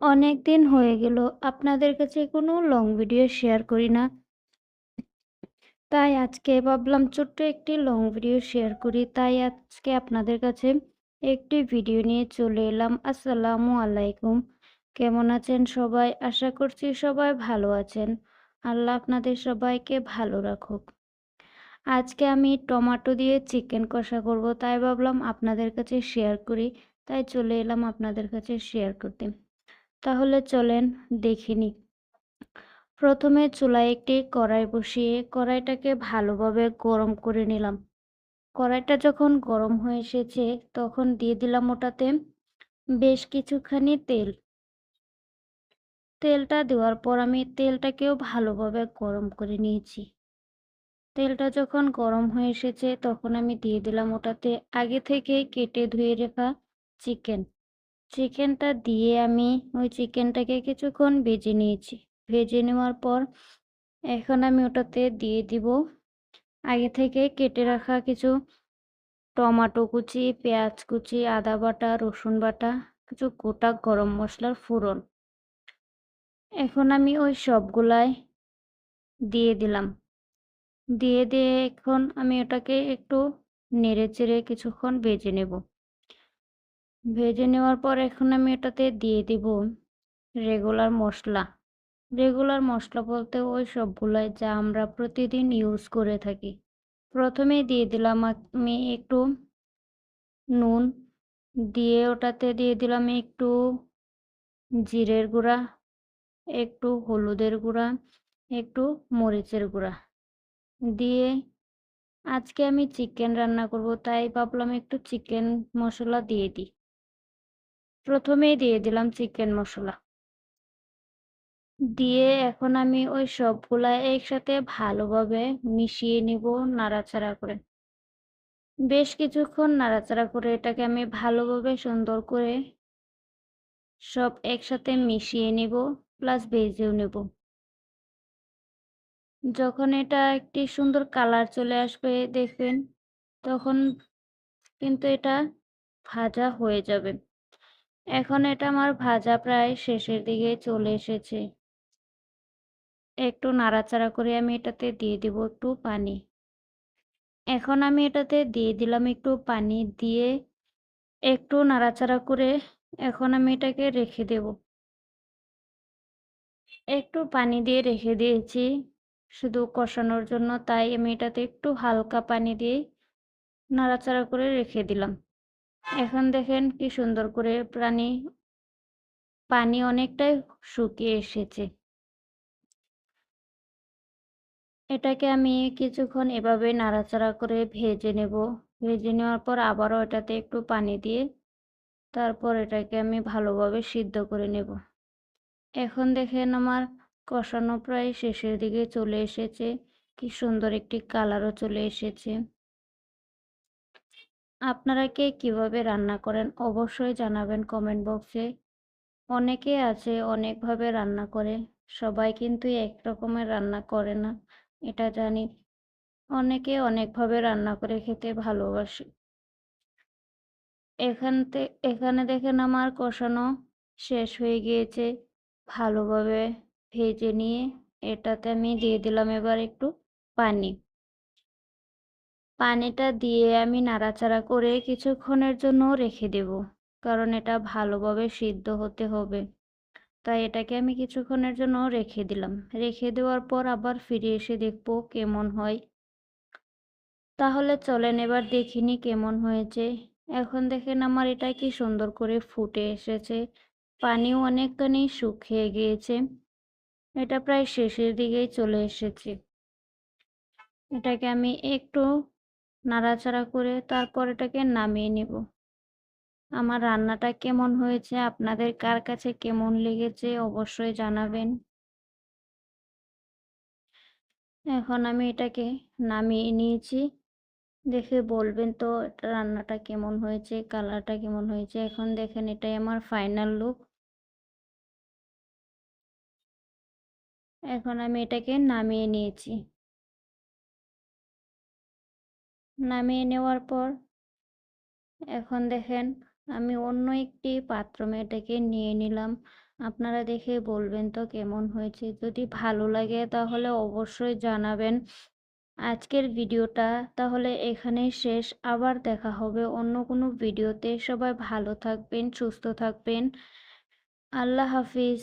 অনেক দিন হয়ে গেল, আপনাদের কাছে কোনো লং ভিডিও শেয়ার করি না। তাই আজকে ভাবলাম ছোট্ট একটি লং ভিডিও শেয়ার করি। তাই আজকে আপনাদের কাছে একটি ভিডিও নিয়ে চলে এলাম। আসসালামু আলাইকুম। কেমন আছেন সবাই? আশা করছি সবাই ভালো আছেন। আল্লাহ আপনাদের সবাইকে ভালো রাখুক। আজকে আমি টমেটো দিয়ে চিকেন কষা করব। তাই ভাবলাম আপনাদের কাছে শেয়ার করি। তাই চলে এলাম আপনাদের কাছে শেয়ার করতে। তাহলে চলেন দেখিনি প্রথমে চুলায় একটি কড়াই বসিয়ে কড়াইটাকে ভালোভাবে গরম করে নিলাম। কড়াইটা যখন গরম হয়ে এসেছে তখন দিয়ে দিলাম ওটাতে বেশ কিছুখানি তেল। তেলটা দেওয়ার পর আমি তেলটাকেও ভালোভাবে গরম করে নিয়েছি। তেলটা যখন গরম হয়ে এসেছে তখন আমি দিয়ে দিলাম ওটাতে আগে থেকে কেটে ধুয়ে রাখা চিকেন। চিকেনটা দিয়ে আমি ওই চিকেনটাকে কিছুক্ষণ ভেজে নিয়েছি। ভেজে নেওয়ার পর এখন আমি ওটাতে দিয়ে দিব আগে থেকে কেটে রাখা কিছু টমাটো কুচি, পেঁয়াজ কুচি, আদা বাটা, রসুন বাটা, কিছু গোটা গরম মশলার ফোড়ন। এখন আমি ওই সবগুলাই দিয়ে দিলাম। দিয়ে দিয়ে এখন আমি ওটাকে একটু নেড়ে চেড়ে কিছুক্ষণ ভেজে নেব। ভেজে নেওয়ার পর এখন আমি এটাতে দিয়ে দিব রেগুলার মশলা। রেগুলার মশলা বলতে ওই সবগুলাই যা আমরা প্রতিদিন ইউজ করে থাকি। প্রথমে দিয়ে দিলাম আমি একটু নুন, দিয়ে ওটাতে দিয়ে দিলাম একটু জিরের গুঁড়া, একটু হলুদের গুঁড়া, একটু মরিচের গুঁড়া। দিয়ে আজকে আমি চিকেন রান্না করব, তাই ভাবলাম একটু চিকেন মশলা দিয়ে দিই। প্রথমেই দিয়ে দিলাম চিকেন মশলা। দিয়ে এখন আমি ওই সবগুলা একসাথে ভালোভাবে মিশিয়ে নিব নাড়াচাড়া করে। বেশ কিছুক্ষণ নাড়াচাড়া করে এটাকে আমি ভালোভাবে সুন্দর করে সব একসাথে মিশিয়ে নিব, প্লাস ভেজেও নেব। যখন এটা একটি সুন্দর কালার চলে আসবে দেখবেন, তখন কিন্তু এটা ভাজা হয়ে যাবে। এখন এটা আমার ভাজা প্রায় শেষের দিকে চলে এসেছে। একটু নাড়াচাড়া করে আমি এটাতে দিয়ে দিব একটু পানি। এখন আমি এটাতে দিয়ে দিলাম একটু পানি দিয়ে একটু নাড়াচাড়া করে এখন আমি এটাকে রেখে দেব। একটু পানি দিয়ে রেখে দিয়েছি শুধু কষানোর জন্য, তাই আমি এটাতে একটু হালকা পানি দিয়ে নাড়াচাড়া করে রেখে দিলাম। এখন দেখেন কি সুন্দর করে প্রাণী, পানি অনেকটাই শুকিয়ে এসেছে। এটাকে আমি কিছুক্ষণ এভাবে নাড়াচাড়া করে ভেজে নেব। ভেজে নেওয়ার পর আবারও এটাতে একটু পানি দিয়ে তারপর এটাকে আমি ভালোভাবে সিদ্ধ করে নেব। এখন দেখেন আমার কষানো প্রায় শেষের দিকে চলে এসেছে। কি সুন্দর একটি কালারও চলে এসেছে। আপনারা কে কীভাবে রান্না করেন অবশ্যই জানাবেন কমেন্ট বক্সে অনেকে আছে অনেকভাবে রান্না করে, সবাই কিন্তু এক রকমের রান্না করে না, এটা জানি। অনেকে অনেকভাবে রান্না করে খেতে ভালোবাসে। এখানতে এখানে দেখেন আমার কষানো শেষ হয়ে গিয়েছে, ভালোভাবে ভেজে নিয়ে এটাতে আমি দিয়ে দিলাম এবার একটু পানি। পানিটা দিয়ে আমি নাড়াচাড়া করে কিছুক্ষণের জন্য রেখে দেব, কারণ এটা ভালোভাবে সিদ্ধ হতে হবে। তাই এটাকে আমি কিছুক্ষণের জন্য রেখে দিলাম। রেখে দেওয়ার পর আবার ফিরে এসে দেখব কেমন হয়। তাহলে চলেন এবার দেখিনি কেমন হয়েছে। এখন দেখেন আমার এটা কি সুন্দর করে ফুটে এসেছে। পানিও অনেকখানি শুকিয়ে গিয়েছে। এটা প্রায় শেষের দিকেই চলে এসেছে। এটাকে আমি একটু নাড়াচাড়া করে তারপর এটাকে নামিয়ে নেব। আমার রান্নাটা কেমন হয়েছে, আপনাদের কার কাছে কেমন লেগেছে অবশ্যই জানাবেন। এখন আমি এটাকে নামিয়ে নিয়েছি। দেখে বলবেন তো এটা রান্নাটা কেমন হয়েছে, কালারটা কেমন হয়েছে। এখন দেখেন এটাই আমার ফাইনাল লুক। এখন আমি এটাকে নামিয়ে নিয়েছি। নামিয়ে নেওয়ার পর এখন দেখেন আমি অন্য একটি পাত্র এটাকে নিয়ে নিলাম। আপনারা দেখে বলবেন তো কেমন হয়েছে? যদি ভালো লাগে তাহলে অবশ্যই জানাবেন। আজকের ভিডিওটা তাহলে এখানেই শেষ। আবার দেখা হবে অন্য কোনো ভিডিওতে। সবাই ভালো থাকবেন, সুস্থ থাকবেন। আল্লাহ হাফিজ।